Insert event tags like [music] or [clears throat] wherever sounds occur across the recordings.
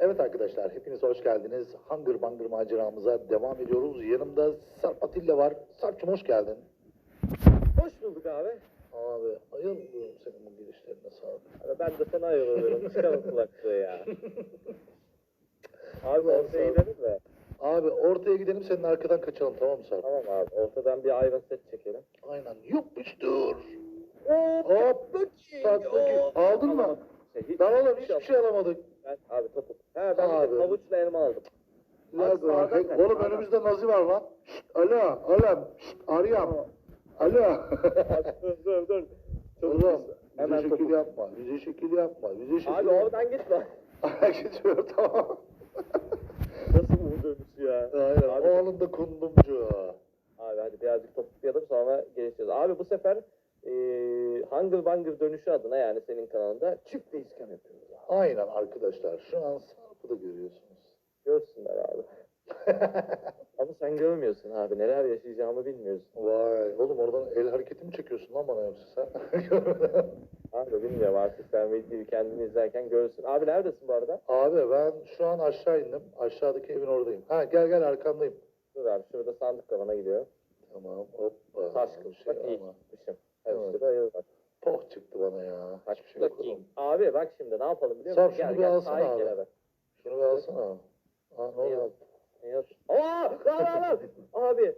Evet arkadaşlar, hepiniz hoş geldiniz. Hunger Bunger maceramıza devam ediyoruz. Yanımda Sarp Atilla var. Sarp'cığım hoş geldin. Hoş bulduk abi. Abi, ayılmıyorum senin bu girişlerine. Abi ben de sana ayrılıyorum. Çıkalım kulaklığı ya. [laughs] Abi Ulan ortaya sağ gidelim de. Abi ortaya gidelim, senin arkadan kaçalım tamam mı Sarp? Tamam abi. Ortadan bir ayva set çekelim. Aynen, yapıştır. Hop. Hop, tatlı ki. Aldın mı? Şey, hiç- Lan oğlum hiçbir şey alamadık. He ben Abi. de havuçla elma aldım. Nerede lan? kaç, Oğlum önümüzde Nazi var lan. Şşt, alo, alo, şşt, Ariyam. Alo. Dur dur dur. Oğlum, bize Hemen şekil topuk. yapma, bize şekil yapma, bize şekil Abi yapma. oradan gitme. [laughs] Geçiyor tamam. Nasıl bu dönüş ya? Aynen. Abi, Oğlum da kundumcu. abi hadi birazcık topuklayalım sonra gelişeceğiz. Abi bu sefer eee Hunger Bunger dönüşü adına yani senin kanalında çift değişken yapıyoruz. Aynen arkadaşlar. Şu an da görüyorsunuz. Görsünler abi. [laughs] Ama sen görmüyorsun abi. Neler yaşayacağımı bilmiyorsun. Vay. Oğlum oradan el hareketi mi çekiyorsun lan bana yoksa sen? [laughs] Abi bilmiyorum artık sen videoyu kendini izlerken görürsün. Abi neredesin bu arada? Abi ben şu an aşağı indim. Aşağıdaki evin oradayım. Ha gel gel arkandayım. Dur abi şurada sandık kafana gidiyor. Tamam hoppa. Taş kılıç. Şey Bak iyi gitmişim. Evet, şurada. Poh çıktı bana ya. Bak Hiçbir şey yok. Abi bak şimdi ne yapalım biliyor Sarp, musun? şunu bir alsana sahil abi. gel abi. Şunu bir alsana. Ha ne Ne oldu? yap? Aa! Lan lan lan! Abi!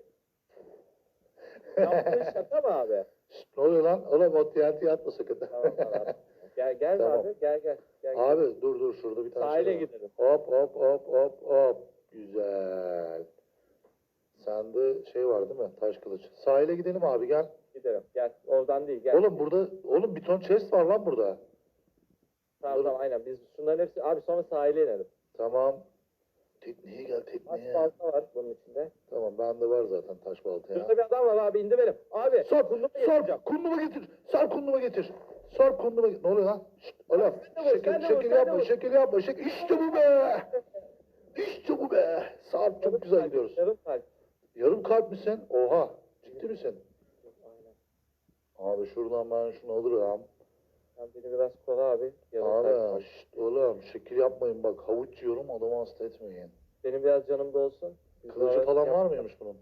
Yaptığın şaka mı abi? Şşt, ne oluyor lan? Oğlum o TNT atma sakın. Tamam tamam abi. Gel gel Tamam. abi gel gel. gel, gel. Abi dur dur şurada bir tane Sahile şey var. gidelim. Hop hop hop hop hop. Güzel. Sende şey var değil mi? Taş kılıç. Sahile gidelim abi gel. Gidelim. Gel. Oradan değil gel. Oğlum burada oğlum bir ton chest var lan burada. Tamam aynen. Biz şunların hepsi abi sonra sahile inelim. Tamam. Tekneye gel Taş tekneye. balta var bunun içinde. Tamam bende var zaten taş balta ya. Şurada bir adam var abi indi benim. Abi. Sarp, kundumu. Sarp, kunduma getir. Sarp kunduma getir. Sarp kunduma getir. Ne oluyor lan? Şşt, oğlum. sen de vur, Şekil, de vur, şekil sen de yapma, vur. şekil yapma. Şekil. İşte bu be. İşte bu be. Sarp çok güzel gidiyoruz. Yarım kalp. Yarım kalp misin? Oha. Ciddi misin? Aynen. Abi şuradan ben şunu alırım. Sen beni biraz kola abi. Kalp Abi var. şşt, oğlum şekil yapmayın bak. Havuç yiyorum adamı hasta etmeyin. Benim biraz canım da olsun. Biz Kılıcı falan var mıymış bunun?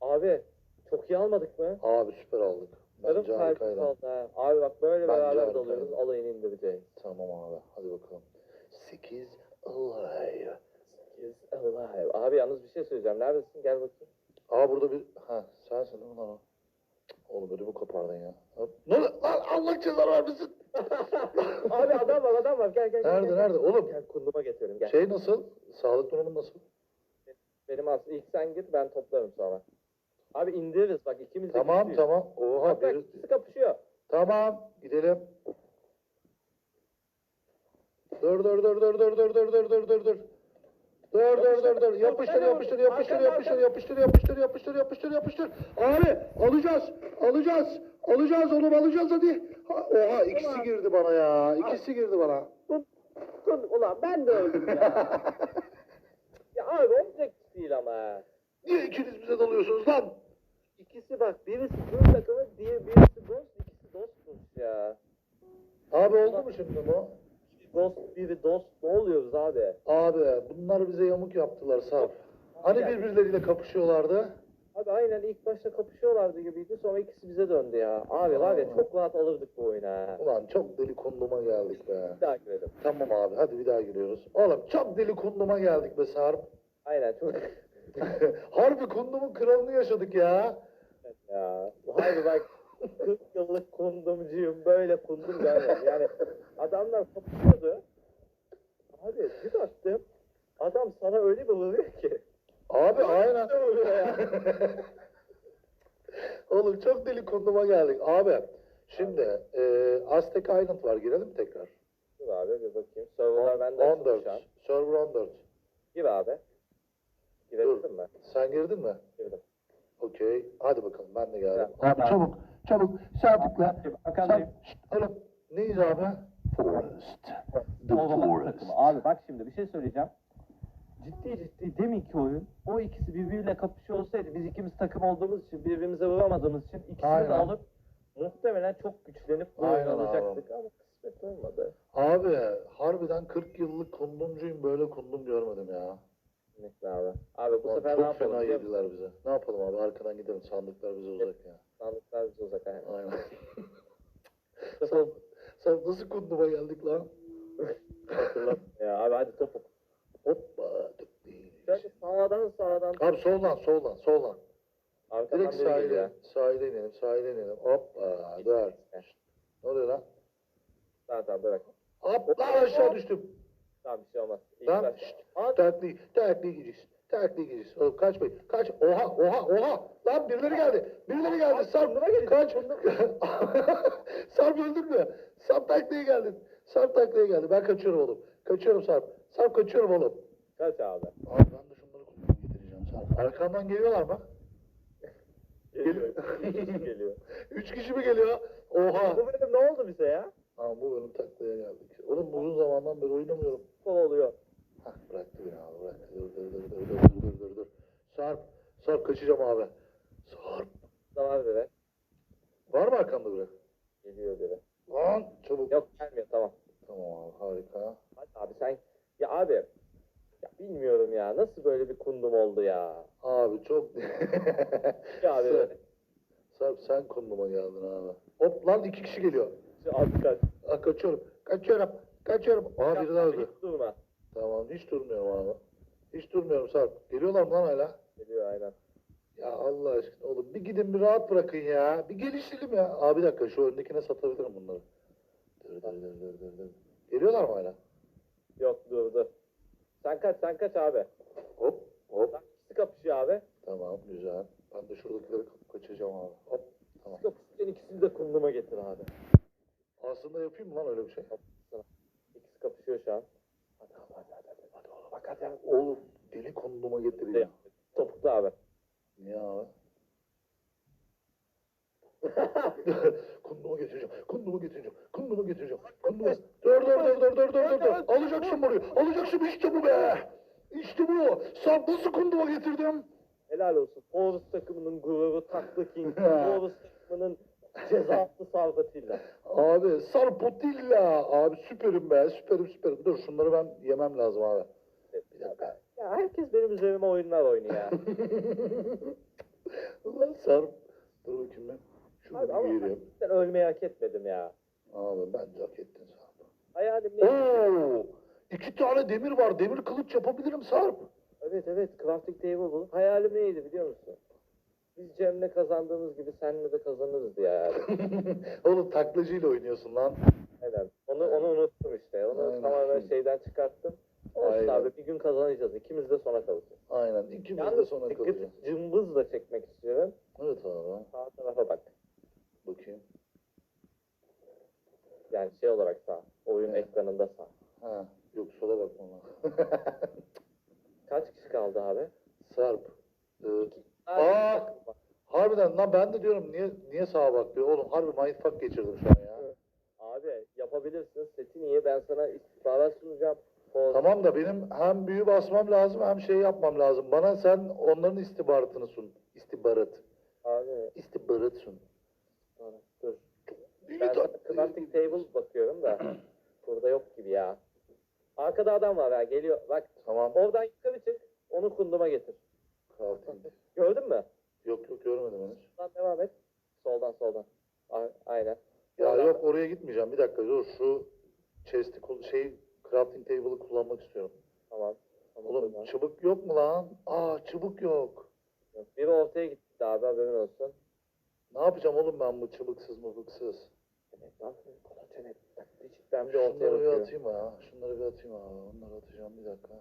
Abi çok iyi almadık mı? Abi süper aldık. Yarım Bence harikaydı. kaldı ha. Abi bak böyle Bence beraber harikaydı. dalıyoruz. Alayını indireceğiz. Tamam abi hadi bakalım. 8 alive. Yes, alive. Abi yalnız bir şey söyleyeceğim. Neredesin? Gel bakayım. Aa burada bir... Ha sensin değil mi lan o? Oğlum ödümü kopardın ya. Ne? Lan Allah cezanı vermesin. abi adam var adam var. Gel gel. gel, Nerede gel. nerede? Oğlum Gel kunduma getirelim gel. şey nasıl? Sağlık durumun nasıl? Benim aslında ilk sen git ben toplarım sonra. Abi indiririz bak ikimiz de Tamam güçlüyüz. tamam. Oha Bak bak biri... ikisi kapışıyor. Tamam gidelim. Dur dur dur dur dur dur dur dur dur dur dur. Dur dur dur dur. Yapıştır yapıştır yapıştır yapıştır yapıştır yapıştır yapıştır yapıştır yapıştır. Abi alacağız alacağız alacağız oğlum alacağız hadi. Ha, Oha ikisi girdi bana ya. İkisi girdi bana. Kun, kun, ulan ben de öldüm ya. [laughs] ya abi iş değil ama. Niye ikiniz bize dalıyorsunuz lan? İkisi bak birisi Gül takımı diğer birisi Ghost ikisi Dost'muş ya. Abi oldu mu şimdi bu? Ghost biri Dost ne oluyoruz abi? Abi bunlar bize yamuk yaptılar Sarp. Hani birbirleriyle kapışıyorlardı? Abi aynen ilk başta kapışıyorlardı gibiydi sonra ikisi bize döndü ya. Abi var ya çok rahat alırdık bu oyunu ha. Ulan çok deli kunduma geldik be. Bir daha girelim. Tamam abi hadi bir daha giriyoruz. Oğlum çok deli kunduma geldik be Sarp. Aynen çok [laughs] Harbi kundumun kralını yaşadık ya. ya. Harbi bak 40 yıllık kundumcuyum böyle kundum görmedim. Yani adamlar kapışıyordu. Abi bir baktım adam sana öyle bir vuruyor ki. Abi aynen. [laughs] Oğlum çok deli kunduma geldik. Abi şimdi e, Aztek Island var girelim tekrar? Dur abi bir bakayım. Serverlar bende açılmış 14. şu an. Server 14. Gir abi. Girebildin mi? Sen girdin mi? Girdim. Okey. Hadi bakalım ben de geldim. Tamam. Abi çabuk çabuk sağ tıkla. Şşt, Oğlum neyiz abi? Forest. The Forest. Abi bak şimdi bir şey söyleyeceğim. Ciddi ciddi deminki oyun o ikisi birbiriyle kapışıyor olsaydı biz ikimiz takım olduğumuz için birbirimize vuramadığımız için ikisini de alıp muhtemelen çok güçlenip bu oyunu abi. alacaktık ama kısmet olmadı. Abi harbi harbiden 40 yıllık kundumcuyum böyle kundum görmedim ya. Kesinlikle abi. Abi bu Lan sefer ne çok yapalım? fena biliyor musun? yediler bize. Ne yapalım abi arkadan gidelim sandıklar bize uzak ya. Sandıklar bize uzak aynen. Aynen. Bu [laughs] sefer sen, sen nasıl kunduma geldik lan? hatırlamıyorum ya. Abi hadi topuk. Hoppa. tık değil. Şöyle sağdan sağdan. Abi soldan soldan soldan. Arkadan Direkt biri geliyor. sahile, sahile inelim, sahile inelim. Hoppa, dur. Ne oluyor lan? Tamam tamam bırak. Hop, lan aşağı düştüm. Tamam bir şey olmaz. Başta. şşt, Aa, takli, takli gideceğiz. Takli gideceğiz. Oğlum kaçmayın, kaç. Oha, oha, oha. Lan birileri geldi, birileri geldi. Sarp, kaç. Sarp öldün mü? [laughs] Sarp taklaya geldin. Sarp taklaya geldi. Ben kaçıyorum oğlum. Kaçıyorum Sarp. Sarp kaçıyorum oğlum. Kaç abi? Abi ben de şunları kullanıp getireceğim Sarp. Arkamdan geliyorlar mı? Geliyor. [laughs] Geliyor. Üç kişi mi geliyor? Oha. Bu bölüm ne oldu bize ya? Aa, bu bölüm taklaya geldik. Oğlum uzun zamandan beri oynamıyorum. Kol oluyor. Hah bıraktı beni abi bıraktı. Dur dur dur dur dur dur dur dur. Sarp. Sarp kaçacağım abi. Sarp. Zaman bire. Var mı arkamda bırak? Geliyor biri. Lan çabuk. Yok gelmiyor tamam. Tamam abi harika. Hadi abi sen. Ya abi. Ya bilmiyorum ya. Nasıl böyle bir kundum oldu ya? Abi çok... [laughs] Ya abi. Sarp, Sarp sen kunduma geldin abi. Hop lan iki kişi geliyor. Abi kaç. Aa, kaçıyorum. Kaçıyorum. Kaçıyorum. Aa biri daha öldü. Hiç durma. Tamam hiç durmuyorum abi. Hiç durmuyorum Sarp. Geliyorlar mı lan hala? Geliyor aynen. Ya Allah aşkına oğlum bir gidin bir rahat bırakın ya. Bir gelişelim ya. Abi bir dakika şu öndekine satabilirim bunları. Dur dur dur dur dur. Geliyorlar mı hala? Yok durdu. Sen kaç sen kaç abi. Hop hop. İkisi kapışıyor abi. Tamam güzel. Ben de şuradakileri kaçacağım abi. Hop. Tamam. Kapışırken ikisini de kunduma getir abi. Aslında yapayım mı lan öyle bir şey? Kapışıyor şu an. Hadi hadi hadi hadi. Hadi, hadi oğlum bak hadi. Oğlum deli konduma getireceğim. Topuklu abi. Niye abi? [laughs] kundumu getireceğim. Kundumu getireceğim. Kundumu getireceğim. Kundumu. Dur dur dur dur dur dur dur. Alacaksın bunu. Alacaksın işte bu be. İşte bu. Sen nasıl kunduma getirdim? Helal olsun. Horus takımının gururu Taklı King. [laughs] Horus takımının cezası Sardatilla. Abi Sarpotilla. Abi süperim be. Süperim süperim. Dur şunları ben yemem lazım abi. Bir dakika. Ya herkes benim üzerime oyunlar oynuyor ya. [laughs] Ulan Sarp. Dur bakayım ben. Şunu abi ama ben yiyeyim. cidden ölmeyi hak etmedim ya. Abi bence hak ettin Sarp. Hayalim ne? Oo! İki tane demir var. Demir kılıç yapabilirim Sarp. Evet evet crafting table bu. Hayalim neydi biliyor musun? Biz Cem'le kazandığımız gibi seninle de kazanırız diye yani. [laughs] Oğlum taklacıyla oynuyorsun lan. Aynen. Onu, onu unuttum işte. Onu Aynen. tamamen şeyden çıkarttım. Olsun Aynen. abi bir gün kazanacağız. İkimiz de sona kalacağız. Aynen. İkimiz de Yalnız sonra tıkıt kalacağız. cımbızla çekmek istiyorum. Evet abi. Sağ tarafa bak. Bakayım. Yani şey olarak sağ. Oyun Evet. ekranında sağ. Ha. Yok sola bakma lan. Kaç kişi kaldı abi? Sarp. Ee, Aa! Harbiden lan ben de diyorum niye niye sağa bak diyor. Oğlum harbi mindfuck geçirdim şu an ya. Abi yapabilirsin. Seti niye? Ben sana istihbarat sunacağım. Poz- Tamam da benim hem büyü basmam lazım hem şey yapmam lazım. Bana sen onların istihbaratını sun. İstihbarat. Abi İstihbarat sun. dur. İyi Ben crafting table bakıyorum da [clears throat] burada yok gibi ya. Arkada adam var ya geliyor. Bak Tamam. oradan yukarı çık. Onu kunduma getir. Crafting. Gördün mü? Yok yok görmedim henüz. Soldan devam et. Soldan soldan. A- aynen. Ya Oradan- yok oraya gitmeyeceğim. Bir dakika dur şu chest'i şey crafting table'ı kullanmak istiyorum. Tamam. tamam Oğlum tamam. çubuk yok mu lan? Aa çubuk yok. Yok, Biri ortaya gitti abi haberin olsun. Ne yapacağım oğlum ben bu çubuksuz mubuksuz? Evet, Ben bir ortaya Şunları bir atayım ha. Şunları bir atayım ha. Onları atacağım bir dakika.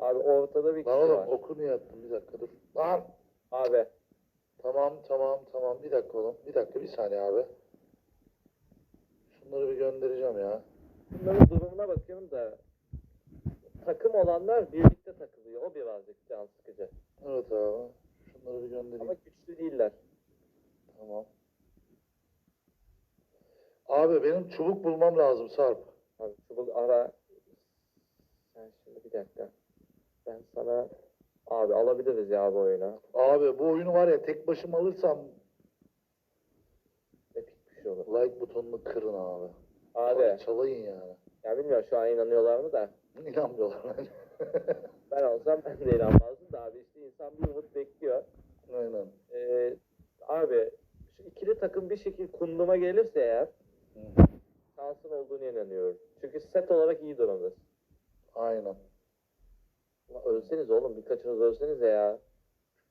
Abi ortada bir kişi Lan oğlum var. oku niye attın? Bir dakika dur. Lan! Abi Tamam tamam tamam. Bir dakika oğlum. Bir dakika bir saniye abi. Şunları bir göndereceğim ya. bunların durumuna bakıyorum da takım olanlar birlikte takılıyor. O birazcık can sıkıcı. Evet abi. Şunları bir göndereyim. Ama güçlü değiller. Tamam. Abi benim çubuk bulmam lazım Sarp. Abi çubuk ara. Sen şimdi bir dakika. Ben sana abi alabiliriz ya bu oyunu. Abi bu oyunu var ya tek başıma alırsam Epik bir şey olur. like butonunu kırın abi. Abi Çalayın yani. Ya bilmiyorum şu an inanıyorlar mı da. [laughs] İnanmıyorlar bence. [laughs] Ben olsam ben de inanmazdım da abi işte insan bir umut bekliyor. Aynen. Ee, abi şu ikili takım bir şekilde kunduma gelirse eğer hı. şansın olduğunu inanıyorum. Çünkü set olarak iyi durumdasın. Aynen. Ulan ölseniz oğlum birkaçınız ölseniz ya.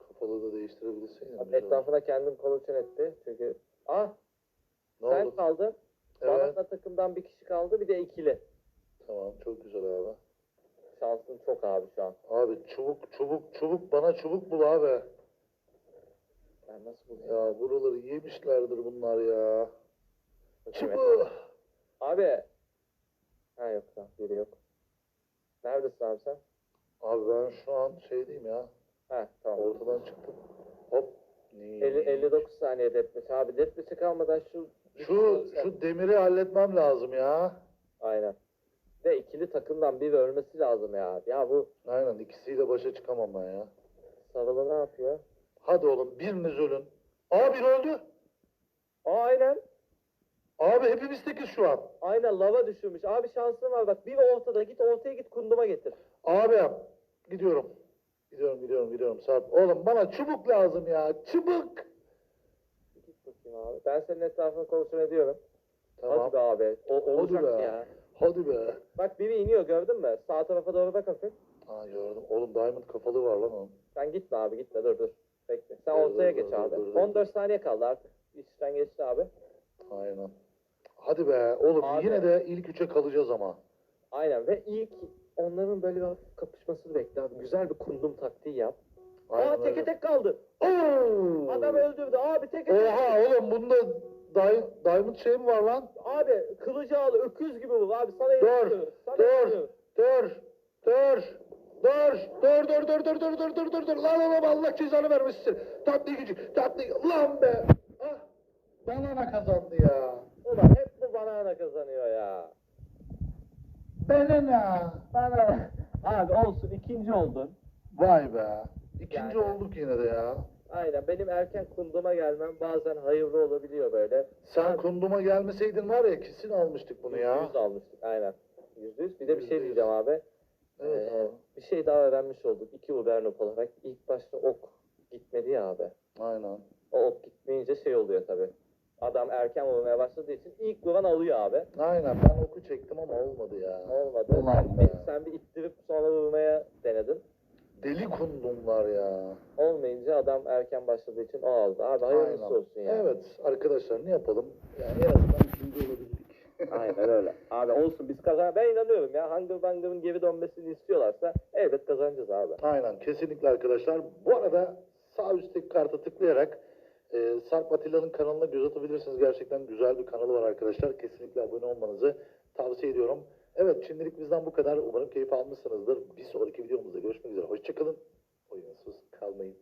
Kafalı da değiştirebilirsin. ya, Abi etrafına kendim koluçan etti. Çünkü ah Ne sen oldu? kaldın. Evet. Bana da takımdan bir kişi kaldı bir de ikili. Tamam çok güzel abi. Şansın çok abi şu an. Abi çubuk çubuk çubuk bana çubuk bul abi. Ben nasıl bulacağım? Ya buraları yemişlerdir bunlar ya. Bakayım. Çubuk. Abi. Ha yok lan biri yok. Neredesin abi sen? Abi ben şu an şeydeyim ya. Ha tamam. Ortadan çıktım. Hop. Ni- 50, 59 saniye deathmatch. Abi deathmatch'e kalmadan şu... Şu şu demiri halletmem lazım ya. Aynen. Ve ikili takımdan biri ölmesi lazım ya. Ya bu Aynen ikisiyle başa çıkamam ben ya. Sarılı ne yapıyor? Hadi oğlum biriniz ölün. Aa biri öldü. Aa aynen. Abi hepimiz tekiz şu an. Aynen lava düşürmüş. Abi şansın var bak. Biri ortada. Git ortaya git kunduma getir. Abi gidiyorum. Gidiyorum gidiyorum gidiyorum Sarp. Oğlum bana çubuk lazım ya. Çubuk. Git bakayım abi. Ben senin etrafını kontrol ediyorum. Tamam. Hadi be abi. O, olacak be. ya. Hadi be. Bak biri iniyor gördün mü? Sağ tarafa doğru bak hafif. Aa gördüm. Oğlum diamond kafalı var lan onun. Sen gitme abi gitme dur dur. Bekle. Sen Dur, ortaya dur, geç dur, abi. dur, dur, 14 saniye kaldı artık. İşten geçti abi. Aynen. Hadi be. Oğlum Abi. yine de ilk üçe kalacağız ama. Aynen ve ilk onların böyle bir hafif kapışmasını bekle abi. Güzel bir kundum taktiği yap. Aynen Aa teke öyle. tek kaldı. Oo! Adam öldürdü abi teke tek. Oha oğlum bunda di- diamond şey mi var lan? Abi kılıcı al öküz gibi bu abi sana Dur, inanıyorum. Sana dur, inanıyorum. dur, dur, dur, dur, dur, dur, dur, dur, dur, dur, dur, dur, lan oğlum Allah cezanı vermesin. Tatlı gücü, tatlı, lan be. Ah, banana kazandı ya. Ulan hep bu banana kazanıyor ya. Banana. Bana abi olsun ikinci oldun. Vay be. İkinci Yani. olduk yine de ya. Aynen benim erken kunduma gelmem bazen hayırlı olabiliyor böyle. Sen kunduma gelmeseydin var ya kesin almıştık bunu ya. Yüz almıştık aynen. Yüzde yüz. Bir de bir şey diyeceğim abi. Evet Ee, abi. bir şey daha öğrenmiş olduk. İki Ubernop olarak. İlk başta ok gitmedi ya abi. Aynen. O ok gitmeyince şey oluyor tabi. Adam erken vurmaya başladığı için ilk vuran alıyor abi. Aynen ben oku çektim ama olmadı ya. Olmadı. Ulan sen, be. bir, sen bir ittirip sonra vurmaya denedin. Deli kundumlar ya. Olmayınca adam erken başladığı için o aldı. Abi hayırlısı Aynen. olsun ya. Evet arkadaşlar ne yapalım? Yani en azından ikinci olabildik. [laughs] Aynen öyle. Abi olsun biz kazan. Ben inanıyorum ya. Hunger Bunger'ın geri dönmesini istiyorlarsa elbet kazanacağız abi. Aynen kesinlikle arkadaşlar. Bu arada sağ üstteki karta tıklayarak e, Sarp Atilla'nın kanalına göz atabilirsiniz. Gerçekten güzel bir kanalı var arkadaşlar. Kesinlikle abone olmanızı tavsiye ediyorum. Evet şimdilik bizden bu kadar. Umarım keyif almışsınızdır. Bir sonraki videomuzda görüşmek üzere. Hoşçakalın. Oyunsuz kalmayın.